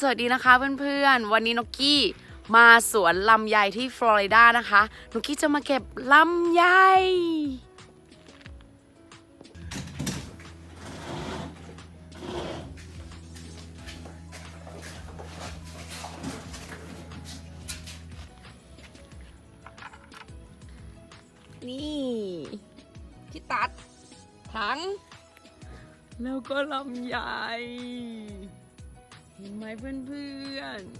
สวัสดีนะคะเพื่อนๆ วันนี้นกกี้มาสวนลำไยที่ฟลอริดานะคะนกกี้จะมาเก็บลำไย นี่ที่ตัดถัง แล้วก็ลำไย ห็นไหมเพื่อนๆ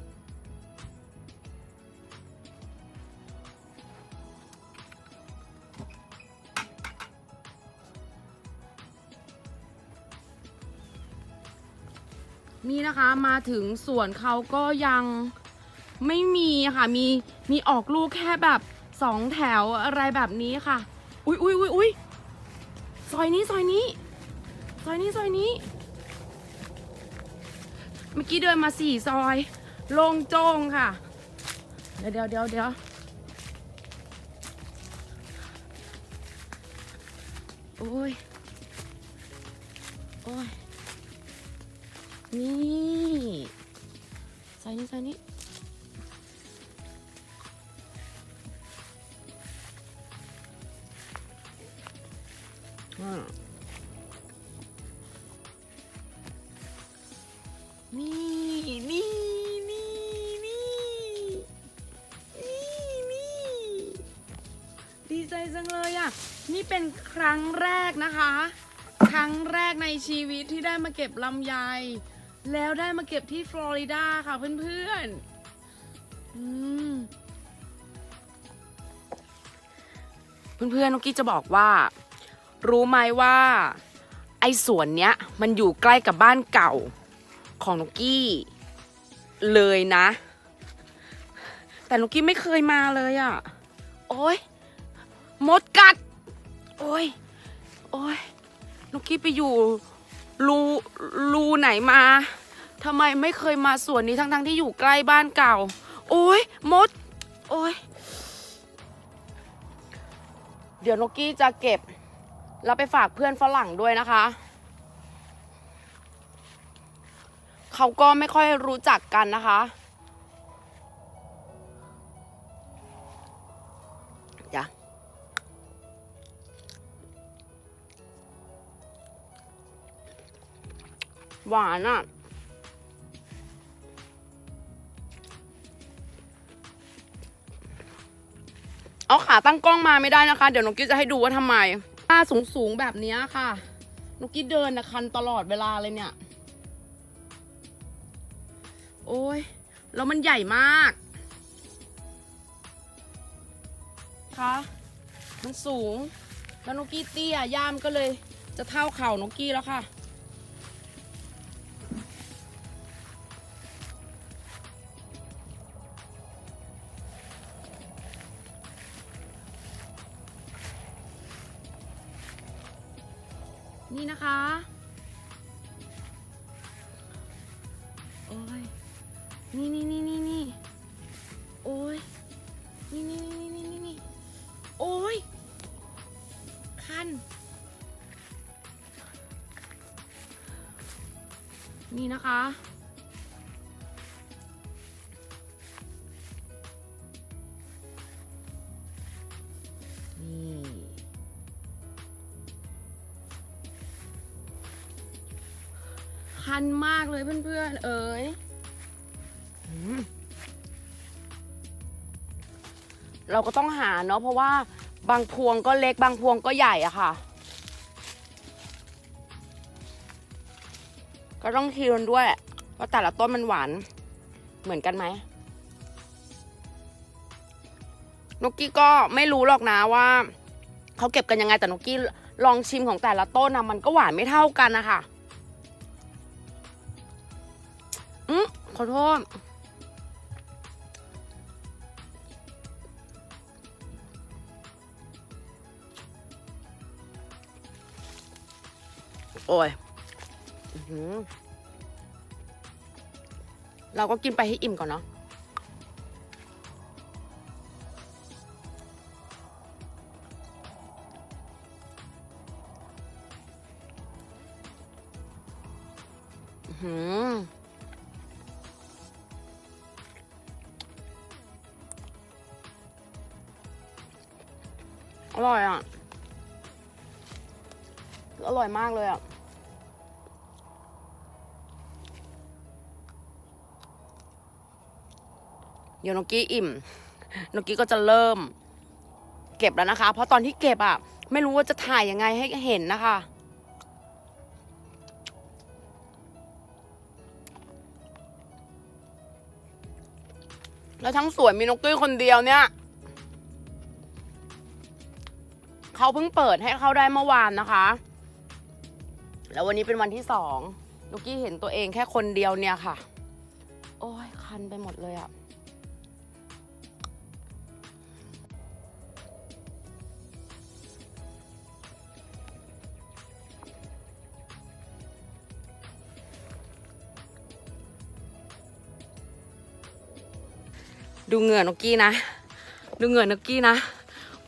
นี่นะคะมาถึงสวนเขาก็ยังไม่มีค่ะ มีมีออกลูกแค่แบบสองแถวอะไรแบบนี้ค่ะ อุ๊ยอุ๊ยอุ๊ยอุ๊ยซอยนี้ซอยนี้ซอยนี้ซอยนี้ เมื่อกี้เดินมาสี่ซอยลงโจงค่ะ เดี๋ยวเดี๋ยวเดี๋ยวเดี๋ยวโอ้ย โอ้ย นี่ซอยนี้ซอยนี้อ่า จังเลยอะ นี่เป็นครั้งแรกนะคะ ครั้งแรกในชีวิตที่ได้มาเก็บลำไย แล้วได้มาเก็บที่ฟลอริดาค่ะเพื่อนๆอืมเพื่อนๆนุกกี้จะบอกว่า รู้ไหมว่า ไอ้สวนเนี้ย มันอยู่ใกล้กับบ้านเก่าของนุกกี้ เลยนะ แต่นุกกี้ไม่เคยมาเลยอะ่ะ โอ้ย มดกัด โอ้ย โอ้ยนุกกี้ไปอยู่รูรูไหนมาทำไมไม่เคยมาสวนนี้ทั้งๆที่อยู่ใกล้บ้านเก่า โอ้ยมด โอ้ย เดี๋ยวนกกี้จะเก็บ แล้วไปฝากเพื่อนฝรั่งด้วยนะคะ เขาก็ไม่ค่อยรู้จักกันนะคะ จ้ะ หวานอะ เอาขาตั้งกล้องมาไม่ได้นะคะ เดี๋ยวนกกี้จะให้ดูว่าทำไมหน้าสูงสูงๆแบบนี้ค่ะนกกี้เดินนะคันตลอดเวลาเลยเนี่ย โอ้ยแล้วมันใหญ่มากคะมันสูง แล้วนกกี้เตี้ยย่ามก็เลยจะเท่าเข่านกกี้แล้วค่ะ นี่นะคะ โอ้ย นี่นี่นี่นี่นี่โอ้ย นี่นี่นี่นี่นี่นี่โอ้ย คัน นี่นะคะ คันมากเลยเพื่อนๆ เอ๋ยเราก็ต้องหาเนาะเพราะว่าบางพวงก็เล็กบางพวงก็ใหญ่อะค่ะ ก็ต้องคิดกันด้วยว่าแต่ละต้นมันหวานเหมือนกันไหมนกกี้ก็ไม่รู้หรอกนะว่าเขาเก็บกันยังไงแต่นกกี้ลองชิมของแต่ละต้นนะมันก็หวานไม่เท่ากันนะคะ ขอโทษโอ้ยอเราก็กินไปให้อิ่มก่อนเนาะอือ อร่อยอะ อร่อยมากเลยอะ เดี๋ยวนกี้อิ่มนกี้ก็จะเริ่ม เก็บแล้วนะคะ เพราะตอนที่เก็บอะ ไม่รู้ว่าจะถ่ายยังไงให้เห็นนะคะแล้วทั้งสวนมีนกกี้คนเดียวเนี่ย เขาเพิ่งเปิดให้เข้าได้เมื่อวานนะคะ แล้ววันนี้เป็นวันที่สองนกกี้เห็นตัวเองแค่คนเดียวเนี่ยค่ะ โอ้ยคันไปหมดเลยอะดูเหงื่อนกกี้นะ ดูเหงื่อนกกี้นะ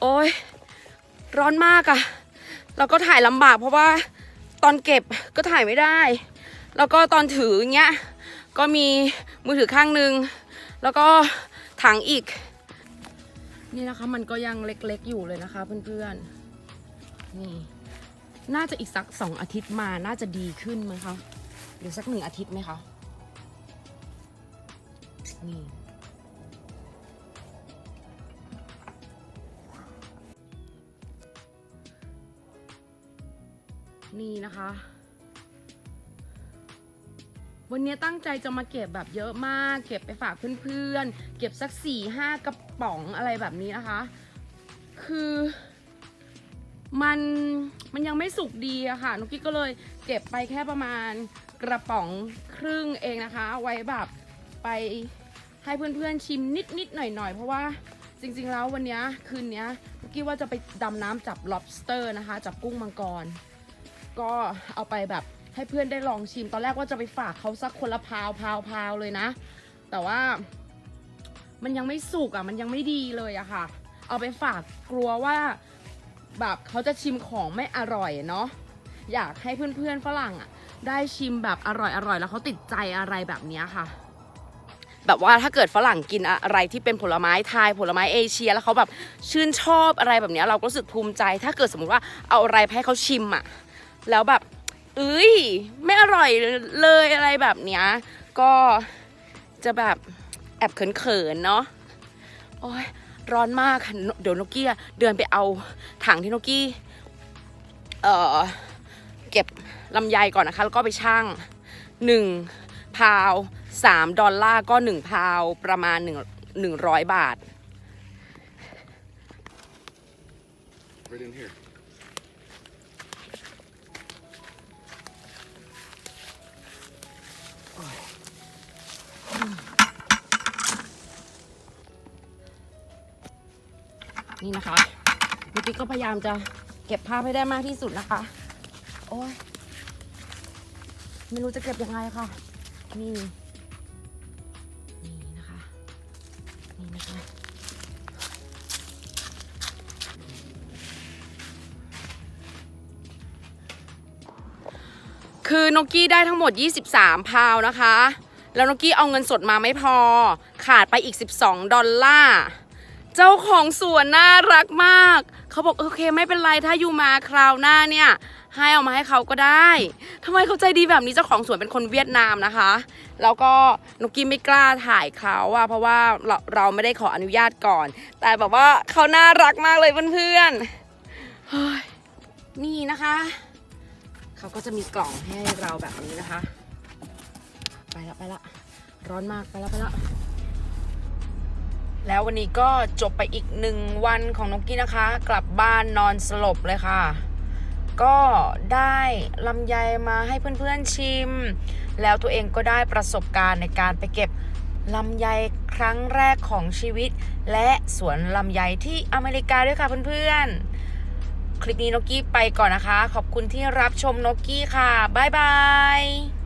โอ้ย ร้อนมากอะแล้วก็ถ่ายลำบากเพราะว่าตอนเก็บก็ถ่ายไม่ได้ แล้วก็ตอนถือเงี้ย ก็มีมือถือข้างหนึ่งแล้วก็ถังอีก นี่นะคะมันก็ยังเล็กๆอยู่เลยนะคะเพื่อนๆ นี่ น่าจะอีกสักสองอาทิตย์มาน่าจะดีขึ้นไหมคะหรือสักหนึ่งอาทิตย์ไหมคะ นี่ นี่นะคะ วันนี้ตั้งใจจะมาเก็บแบบเยอะมาก เก็บไปฝากเพื่อนๆ เก็บสักสี่ห้ากระป๋องอะไรแบบนี้นะคะ คือมันมันยังไม่สุกดีอะค่ะ นุกกี้ก็เลยเก็บไปแค่ประมาณกระป๋องครึ่งเองนะคะ ไว้แบบไปให้เพื่อนๆชิมนิดๆหน่อยๆ เพราะว่าจริงๆแล้ววันนี้คืนนี้นุกกี้ว่าจะไปดำน้ำจับ lobster นะคะ จับกุ้งมังกร ก็เอาไปแบบให้เพื่อนได้ลองชิม ตอนแรกว่าจะไปฝากเขาสักคนละพาวพาวพาวเลยนะ แต่ว่ามันยังไม่สุกอะ มันยังไม่ดีเลยอะค่ะ เอาไปฝากกลัวว่าแบบเขาจะชิมของไม่อร่อยเนาะ อยากให้เพื่อนๆฝรั่งอะ ได้ชิมแบบอร่อยอร่อยแล้วเขาติดใจอะไรแบบนี้ค่ะ แบบว่าถ้าเกิดฝรั่งกินอะไรที่เป็นผลไม้ไทยผลไม้เอเชีย แล้วเขาแบบชื่นชอบอะไรแบบนี้เราก็รู้สึกภูมิใจ ถ้าเกิดสมมติว่าเอาอะไรให้เขาชิมอะ แล้วแบบเอ้ยไม่อร่อยเลยอะไรแบบเนี้ยก็จะแบบแอบเขินๆเนาะโอ้ยร้อนมากค่ะเดี๋ยวนกกี้เดินไปเอาถังที่นกกี้เอ่อเก็บลำไยก่อนนะคะ แล้วก็ไปช่างหนึ่งพาวสามดอลลาร์ก็หนึ่งพาวประมาณหนึ่งหนึ่งร้อยบาท Right in here. นี่นะคะนกกี้ก็พยายามจะเก็บภาพให้ได้มากที่สุดนะคะ โอ้ยไม่รู้จะเก็บยังไงค่ะ นี่ นี่นะคะ นี่นะคะ คือนกกี้ได้ทั้งหมด 23 พาวนะคะ แล้วนกกี้เอาเงินสดมาไม่พอ ขาดไปอีก 12 ดอลลาร์ เจ้าของสวนน่ารักมาก เขาบอกโอเคไม่เป็นไรถ้าอยู่มาคราวหน้าเนี่ย ให้เอามาให้เขาก็ได้ทำไมเขาใจดีแบบนี้เจ้าของสวนเป็นคนเวียดนามนะคะ แล้วก็นกกี้ไม่กล้าถ่ายเขาอะเพราะว่าเราเราไม่ได้ขออนุญาตก่อน แต่แบบว่าเขาน่ารักมากเลยเพื่อนๆเฮ้ยนี่นะคะ เขาก็จะมีกล่องให้เราแบบนี้นะคะ ไปละไปละร้อนมากไปละไปละ แล้ววันนี้ก็จบไปอีกหนึ่งวันของนกกี้นะคะ กลับบ้านนอนสลบเลยค่ะ ก็ได้ลำไยมาให้เพื่อนๆชิม แล้วตัวเองก็ได้ประสบการณ์ในการไปเก็บลำไยครั้งแรกของชีวิต และสวนลำไยที่อเมริกาด้วยค่ะเพื่อนๆ คลิปนี้นกกี้ไปก่อนนะคะ ขอบคุณที่รับชมนกกี้ค่ะ บ๊ายบาย